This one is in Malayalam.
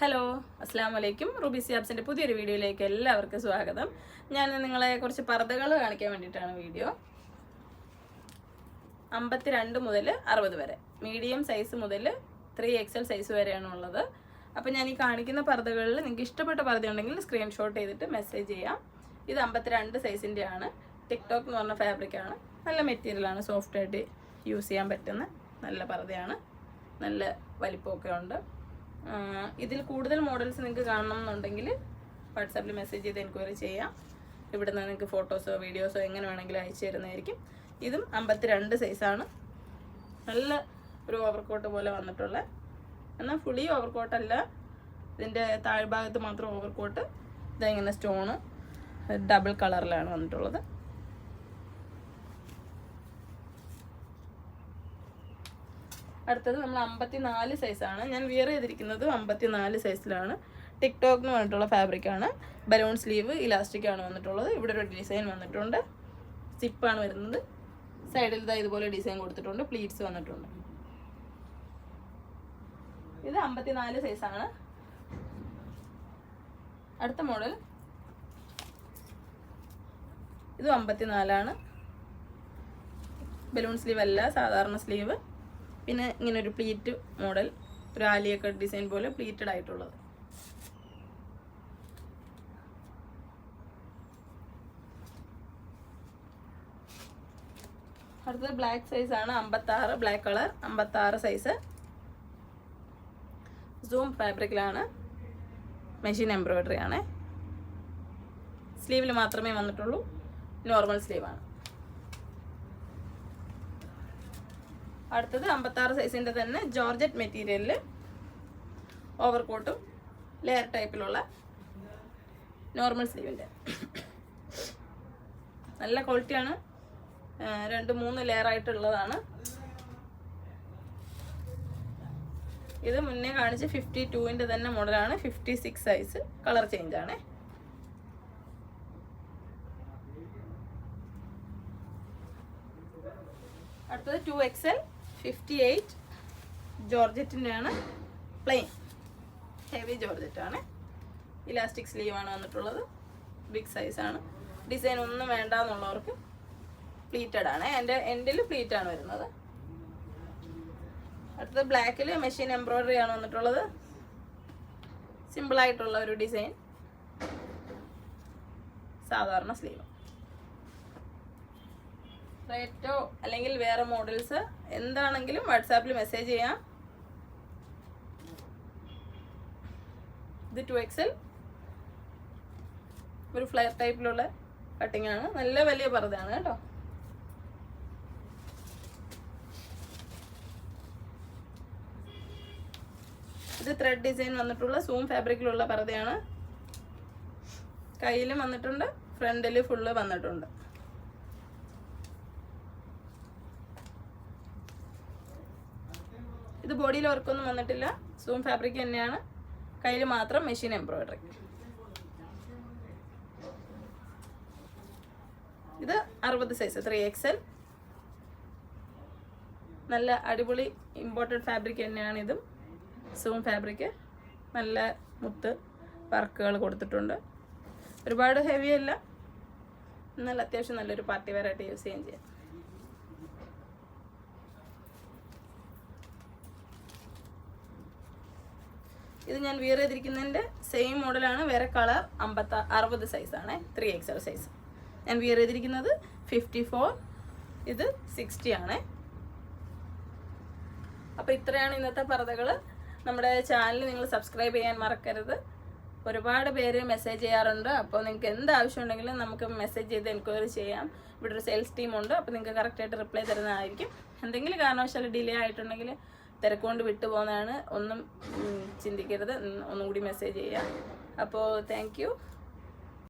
ഹലോ അസ്സാം വലൈക്കും റുബി സിയാബ്സിന്റെ പുതിയൊരു വീഡിയോയിലേക്ക് എല്ലാവർക്കും സ്വാഗതം. ഞാൻ നിങ്ങളെ കുറച്ച് പർദ്ദകൾ കാണിക്കാൻ വേണ്ടിയിട്ടാണ് വീഡിയോ. അമ്പത്തിരണ്ട് മുതൽ അറുപത് വരെ. മീഡിയം സൈസ് മുതൽ ത്രീ എക്സൽ സൈസ് വരെയാണ് ഉള്ളത്. അപ്പോൾ ഞാൻ ഈ കാണിക്കുന്ന പർദ്ദകളിൽ നിങ്ങൾക്ക് ഇഷ്ടപ്പെട്ട പർദ്ദ ഉണ്ടെങ്കിൽ സ്ക്രീൻഷോട്ട് ചെയ്തിട്ട് മെസ്സേജ് ചെയ്യാം. ഇത് അമ്പത്തിരണ്ട് സൈസിന്റെ ആണ് ടിക്ടോക്ക് എന്ന് പറഞ്ഞ ഫാബ്രിക്കാണ് നല്ല മെറ്റീരിയലാണ് സോഫ്റ്റ് ആയിട്ട് യൂസ് ചെയ്യാൻ പറ്റുന്ന നല്ല പർദ്ദയാണ്. നല്ല വലിപ്പമൊക്കെ ഉണ്ട്. ഇതിൽ കൂടുതൽ മോഡൽസ് നിങ്ങൾക്ക് കാണണം എന്നുണ്ടെങ്കിൽ വാട്സാപ്പിൽ മെസ്സേജ് ചെയ്ത് എൻക്വയറി ചെയ്യാം. ഇവിടെ നിന്ന് നിങ്ങൾക്ക് ഫോട്ടോസോ വീഡിയോസോ എങ്ങനെ വേണമെങ്കിലും അയച്ചു തരുന്നതായിരിക്കും. ഇതും അമ്പത്തിരണ്ട് സൈസാണ് നല്ല ഒരു ഓവർകോട്ട് പോലെ വന്നിട്ടുള്ള. എന്നാൽ ഫുള്ളി ഓവർകോട്ടല്ല ഇതിന്റെ താഴ്ഭാഗത്ത് മാത്രം ഓവർകോട്ട് ഇതെങ്ങനെ സ്റ്റോണ് ഡബിൾ കളറിലാണ് വന്നിട്ടുള്ളത്. അടുത്തത് നമ്മൾ അമ്പത്തിനാല് സൈസാണ് ഞാൻ വിയർ ചെയ്തിരിക്കുന്നത് അമ്പത്തിനാല് സൈസിലാണ് ടിക്ടോക്ക് എന്ന് ഫാബ്രിക്കാണ് ബലൂൺ സ്ലീവ് ഇലാസ്റ്റിക്കാണ് വന്നിട്ടുള്ളത്. ഇവിടെ ഒരു ഡിസൈൻ വന്നിട്ടുണ്ട്. സിപ്പാണ് വരുന്നത്. സൈഡിൽ ഇതാ ഇതുപോലെ ഡിസൈൻ കൊടുത്തിട്ടുണ്ട്. പ്ലീറ്റ്സ് വന്നിട്ടുണ്ട്. ഇത് അമ്പത്തിനാല് സൈസാണ് അടുത്ത മോഡൽ ഇതും അമ്പത്തിനാലാണ്. ബലൂൺ സ്ലീവ് അല്ല സാധാരണ സ്ലീവ് പിന്നെ ഇങ്ങനെ ഒരു പ്ലീറ്റ് മോഡൽ ഒരു ആലിയൊക്കെ ഡിസൈൻ പോലെ പ്ലീറ്റഡ് ആയിട്ടുള്ളത്. അടുത്തത് ബ്ലാക്ക് സൈസ് ആണ് അമ്പത്താറ് ബ്ലാക്ക് കളർ അമ്പത്താറ് സൈസ് സൂം ഫാബ്രിക്കിലാണ് മെഷീൻ എംബ്രോയിഡറി ആണ്. സ്ലീവിൽ മാത്രമേ വന്നിട്ടുള്ളൂ നോർമൽ സ്ലീവാണ് അടുത്തത് അമ്പത്താറ് സൈസിന്റെ തന്നെ ജോർജറ്റ് മെറ്റീരിയലിൽ ഓവർകോട്ടും ലെയർ ടൈപ്പിലുള്ള നോർമൽ സ്ലീവിന്റെ നല്ല ക്വാളിറ്റിയാണ് രണ്ട് മൂന്ന് ലെയർ ആയിട്ടുള്ളതാണ്. ഇത് മുന്നേ കാണിച്ച് ഫിഫ്റ്റി ടുവിന്റെ തന്നെ മോഡലാണ് fifty six size colour change ആണ്. അടുത്തത് two X L fifty eight ജോർജറ്റിന്റെ plain heavy ജോർജറ്റാണ് ഇലാസ്റ്റിക് സ്ലീവാണ് വന്നിട്ടുള്ളത്. ബിഗ് സൈസാണ് ഡിസൈൻ ഒന്നും വേണ്ട എന്നുള്ളവർക്ക് പ്ലീറ്റഡ് ആണ്. എന്റെ എൻഡിൽ പ്ലീറ്റ് ആണ് വരുന്നത്. അടുത്തത് ബ്ലാക്കിൽ മെഷീൻ എംബ്രോയിഡറി ആണ് വന്നിട്ടുള്ളത്. സിമ്പിളായിട്ടുള്ള ഒരു ഡിസൈൻ സാധാരണ സ്ലീവ് റേറ്റോ അല്ലെങ്കിൽ വേറെ മോഡൽസ് എന്താണെങ്കിലും വാട്സാപ്പിൽ മെസ്സേജ് ചെയ്യാം. ഇത് ടു എക്സൽ ഒരു ഫ്ലയർ ടൈപ്പിലുള്ള കട്ടിംഗ് ആണ്. നല്ല വലിയ പർദ്ദയാണ് കേട്ടോ. ഇത് ത്രെഡ് ഡിസൈൻ വന്നിട്ടുള്ള സൂം ഫാബ്രിക്കിലുള്ള പർദ്ദയാണ്. കയ്യിലും വന്നിട്ടുണ്ട് ഫ്രണ്ടിൽ ഫുള്ള് വന്നിട്ടുണ്ട്. ഇത് ബോഡിയിൽ വർക്കൊന്നും വന്നിട്ടില്ല. സൂം ഫാബ്രിക് തന്നെയാണ്. കയ്യിൽ മാത്രം മെഷീൻ എംബ്രോയിഡറി ഇത് അറുപത് സൈസ് ത്രീ എക്സൽ നല്ല അടിപൊളി ഇമ്പോർട്ടഡ് ഫാബ്രിക് തന്നെയാണ് ഇതും. സൂം ഫാബ്രിക് നല്ല മുത്ത് വർക്കുകൾ കൊടുത്തിട്ടുണ്ട്. ഒരുപാട് ഹെവി അല്ല. എന്നാൽ അത്യാവശ്യം നല്ലൊരു പാർട്ടി വെയറായിട്ട് യൂസ് ചെയ്യുകയും ചെയ്യാം. ഇത് ഞാൻ വിയർ ചെയ്തിരിക്കുന്നതിന്റെ സെയിം മോഡലാണ് വേറെ കളർ അമ്പത്ത അറുപത് സൈസാണ് ത്രീ എക്സൽ സൈസ് ഞാൻ വിയർ ചെയ്തിരിക്കുന്നത് ഫിഫ്റ്റി ഫോർ ഇത് സിക്സ്റ്റി ആണ്. അപ്പോൾ ഇത്രയാണ് ഇന്നത്തെ പർദ്ദകൾ നമ്മുടെ ചാനൽ നിങ്ങൾ സബ്സ്ക്രൈബ് ചെയ്യാൻ മറക്കരുത്. ഒരുപാട് പേര് മെസ്സേജ് ചെയ്യാറുണ്ട്. അപ്പോൾ നിങ്ങൾക്ക് എന്ത് ആവശ്യം ഉണ്ടെങ്കിലും നമുക്ക് മെസ്സേജ് ചെയ്ത് എൻക്വയറി ചെയ്യാം. ഇവിടെ ഒരു സെയിൽസ് ടീമുണ്ട് അപ്പോൾ നിങ്ങൾക്ക് കറക്റ്റായിട്ട് റിപ്ലൈ തരുന്നതായിരിക്കും. എന്തെങ്കിലും കാരണവശാൽ ഡിലേ ആയിട്ടുണ്ടെങ്കിൽ തിരക്കുകൊണ്ട് വിട്ടു പോകുന്നതാണ് ഒന്നും ചിന്തിക്കരുത്. ഒന്നും കൂടി മെസ്സേജ് ചെയ്യാം. അപ്പോൾ താങ്ക്